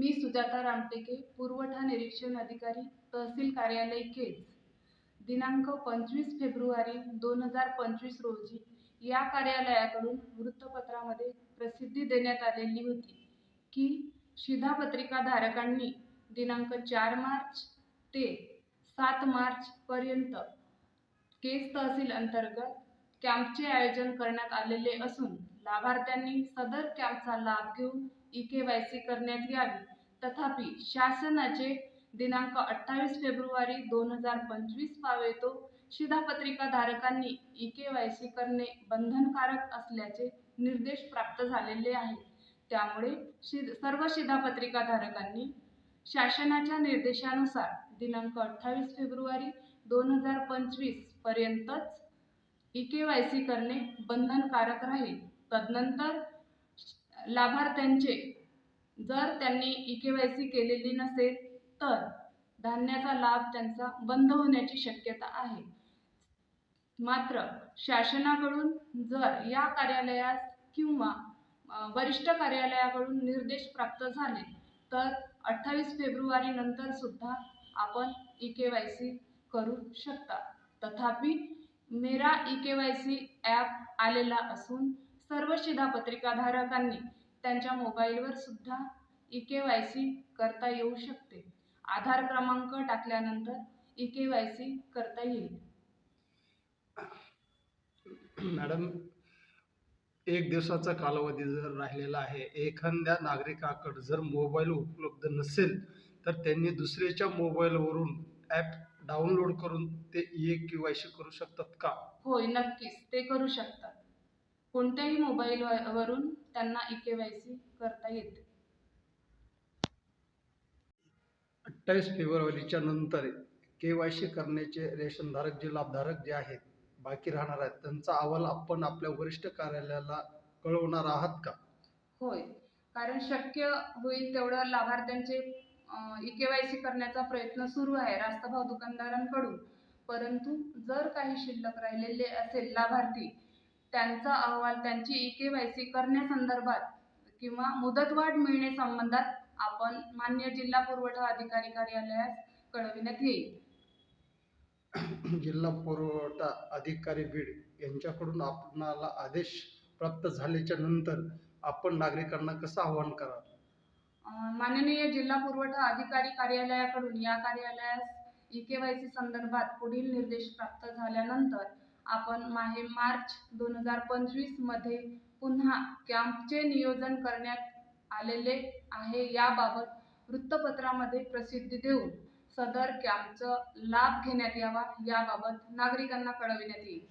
मी सुजाता रामटेके पुरवठा निरीक्षण अधिकारी तहसील कार्यालय केज दिनांक पंचवीस फेब्रुवारी दोन हजार पंचवीस रोजी या कार्यालयाकडून वृत्तपत्रामध्ये प्रसिद्धी देण्यात आलेली होती की शिधापत्रिका धारकांनी दिनांक चार मार्च ते सात मार्चपर्यंत केज तहसील अंतर्गत कॅम्पचे आयोजन करण्यात आलेले असून लाभार्थ्यांनी सदर कॅम्पचा लाभ घेऊन ई के वाय सी करण्यात यावी. तथापि शासनाचे दिनांक अठ्ठावीस फेब्रुवारी दोन हजार पंचवीस पावेतो शिधापत्रिका धारकांनी ई के वाय सी करणे बंधनकारक असल्याचे निर्देश प्राप्त झालेले आहे. त्यामुळे शि सर्व शिधापत्रिका धारकांनी शासनाच्या निर्देशानुसार दिनांक अठ्ठावीस फेब्रुवारी दोन हजार पंचवीस पर्यंतच ई के वाय सी करणे बंधनकारक राहील. तदनंतर लाभार्थ्यांचे जर त्यांनी ई के वाय सी केलेली नसेल तर धान्याचा लाभ त्यांचा बंद होण्याची शक्यता आहे. मात्र शासनाकडून जर या कार्यालयास किंवा वरिष्ठ कार्यालयाकडून निर्देश प्राप्त झाले तर अठ्ठावीस फेब्रुवारी नंतर सुद्धा आपण ई के वाय सी करू शकता. तथापि Mera E K Y C app आलेला असून सर्व शिधापत्रिकाधारकांनी त्यांच्या मोबाईलवर सुद्धा ई के वाय सी करता येऊ शकते. आधार क्रमांक टाकल्यानंतर ई के वाय सी करता येईल. मॅडम एक दिवसाचा कालावधी जर राहिलेला आहे एखाद्या नागरिकाकडे जर मोबाईल उपलब्ध नसेल तर त्यांनी दुसऱ्याच्या मोबाईलवरून ॲप डाउनलोड करून ते ई के वाय सी करू शकतात का? होय नक्कीच. ते करू शकतात. कोणत्याही मोबाईल वरून त्यांना ई के वाय सी करता येते. अठ्ठावीस फेब्रुवारीच्या नंतर के वाय सी करण्याचे रेशनधारक जे लाभधारक जे आहेत बाकी राहणार आहेत त्यांचा अहवाल आपण आपल्या वरिष्ठ कार्यालयाला कळवणार आहात का? होय. कारण शक्य होईल तेवढं लाभार्थ्यांचे ई के वाय सी करण्याचा प्रयत्न सुरू आहे रास्तभाव दुकानदारांकडून. परंतु जर काही शिल्लक राहिलेले असेल लाभार्थी त्यांचा अहवाल त्यांची ई के वाय सी करण्यासंदर्भात किंवा मुदतवाढ मिळणे संबंधात आपण मान्य जिल्हा पुरवठा अधिकारी कार्यालयास कळविण्यात येईल. जिल्हा पुरवठा अधिकारी बीड यांच्याकडून आपणाला आदेश प्राप्त झाल्याच्यानंतर आपण नागरिकांना कसं आवाहन कराल? माननीय जिल्हा पुरवठा अधिकारी कार्यालयाकडून या कार्यालयास ई के वाय सी संदर्भात पुढील निर्देश प्राप्त झाल्यानंतर आपण माहे मार्च दोन हजार पंचवीसमध्ये पुन्हा कॅम्पचे नियोजन करण्यात आलेले आहे याबाबत वृत्तपत्रामध्ये प्रसिद्धी देऊन सदर कॅम्पचा लाभ घेण्यात यावा याबाबत नागरिकांना कळविण्यात येईल.